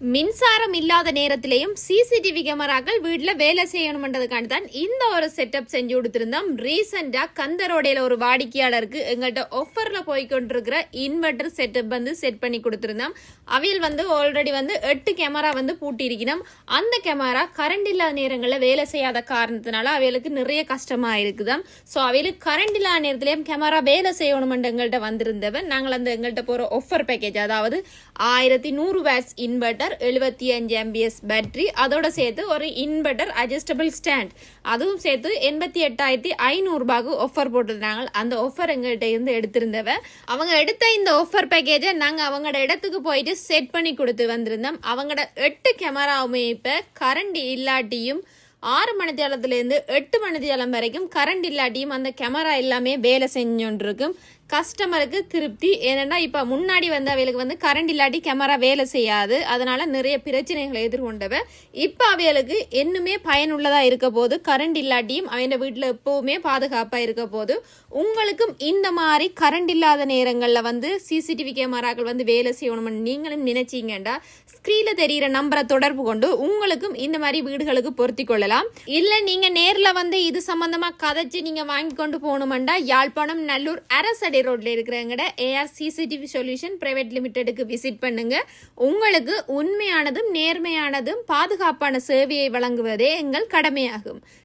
மின்சாரம் இல்லாத நேரத்திலையும் சிசிடிவி கேமராக்கள் வீட்டில் வேலை செய்யணும்ன்றதுக்காண்டி தான் இந்த ஒரு செட்டப் செஞ்சு கொடுத்துருந்தோம். ரீசெண்டாக கந்தரோடையில் ஒரு வாடிக்கையாளருக்கு எங்கள்கிட்ட ஆஃபரில் போய்கொண்டிருக்கிற இன்வெர்டர் செட்டப் வந்து செட் பண்ணி கொடுத்துருந்தோம். அவையில் வந்து ஆல்ரெடி வந்து எட்டு கேமரா வந்து பூட்டியிருக்கணும் அந்த கேமரா கரண்ட் இல்லாத நேரங்களில் வேலை செய்யாத காரணத்தினால அவைகளுக்கு நிறைய கஷ்டமாக இருக்குதாம். ஸோ அவைகளுக்கு கரண்ட் இல்லாத நேரத்திலையும் கேமரா வேலை செய்யணுமென்று எங்கள்கிட்ட வந்திருந்தவன். நாங்கள் அந்த எங்கள்கிட்ட போகிற ஆஃபர் பேக்கேஜ் அதாவது ஆயிரத்தி நூறு வேட்ஸ் இன்வெர்டர் எழுபத்தி அஞ்சு எம்பிஎஸ் பேட்டரி அதோட சேர்த்து ஒரு இன்வெர்டர் அட்ஜஸ்டபிள் ஸ்டாண்ட் அதுவும் சேர்த்து எண்பத்தி எட்டாயிரத்தி ஐநூறுபாக்கு ஆஃபர் போட்டிருந்தாங்க. அந்த ஆஃபர் எங்கள்கிட்ட இருந்து எடுத்திருந்தவ அவங்க எடுத்த இந்த ஆஃபர் பேக்கேஜை நாங்கள் அவங்களோட இடத்துக்கு போயிட்டு செட் பண்ணி கொடுத்து வந்திருந்தோம். அவங்களோட எட்டு கேமராவுமே இப்போ கரண்ட் இல்லாட்டியும் ஆறு மணி தேலத்துலேருந்து எட்டு மணி தேலம் வரைக்கும் கரண்ட் இல்லாட்டியும் அந்த கேமரா எல்லாமே வேலை செஞ்சுன்ட்ருக்கும் கஸ்டமருக்கு திருப்தி. ஏன்னா இப்போ முன்னாடி வந்து அவைகளுக்கு வந்து கரண்ட் இல்லாட்டி கேமரா வேலை செய்யாது. அதனால நிறைய பிரச்சனைகளை எதிர்கொண்டவ. இப்போ அவைகளுக்கு இன்னுமே பயனுள்ளதாக இருக்க போது கரண்ட் இல்லாட்டியும் அவங்க வீட்டில் எப்போவுமே பாதுகாப்பாக இருக்க போது உங்களுக்கும் இந்த மாதிரி கரண்ட் இல்லாத நேரங்களில் வந்து சிசிடிவி கேமராக்கள் வந்து வேலை செய்யணும்னு நீங்களும் நினைச்சீங்கண்டா ஸ்க்ரீனில் தெரிகிற நம்பரை தொடர்பு கொண்டு உங்களுக்கும் இந்த மாதிரி வீடுகளுக்கு பொருத்தி கொள்ளலாம். இல்லை நீங்கள் நேரில் வந்து இது சம்மந்தமாக கதைச்சு நீங்கள் வாங்கி கொண்டு போகணுமெண்டா யாழ்ப்பாணம் நல்லூர் அரசடி ரோட்டில் இருக்கிறவங்கட ஏஆர் சிசிடிவி சொல்யூஷன் பிரைவேட் லிமிடெடுக்கு விசிட் பண்ணுங்க. உங்களுக்கு உண்மையானதும் நேர்மையானதும் பாதுகாப்பான சேவையை வழங்குவதே எங்கள் கடமையாகும்.